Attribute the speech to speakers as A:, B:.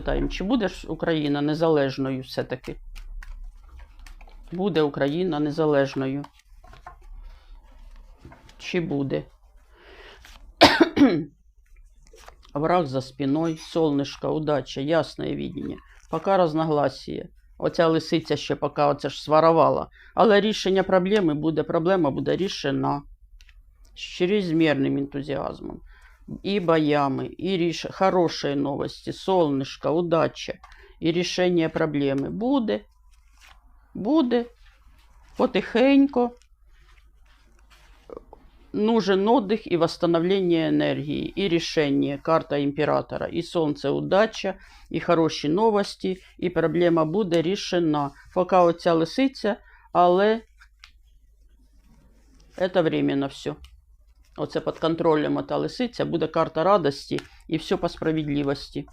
A: Питаємо, чи буде Україна незалежною все-таки? Буде Україна незалежною? Чи буде? Враг за спиною, солнышко, удача, ясне видіння. Поки разногласія. Оця лисиця ще поки оце ж сварувала. Але рішення проблеми буде, проблема буде рішена з чрезмірним ентузіазмом І боями, і ріш... хороші новості, солнышко, удача, і рішення проблеми буде. Буде. Потихеньку. Нужен отдых и восстановление энергии, и решение, карта императора, и солнце удача, і хороші новості, і проблема буде рішена. Поки оця лисиця, але це временно все. Оце під контролем ота лисиця, буде карта радості і все по справедливості.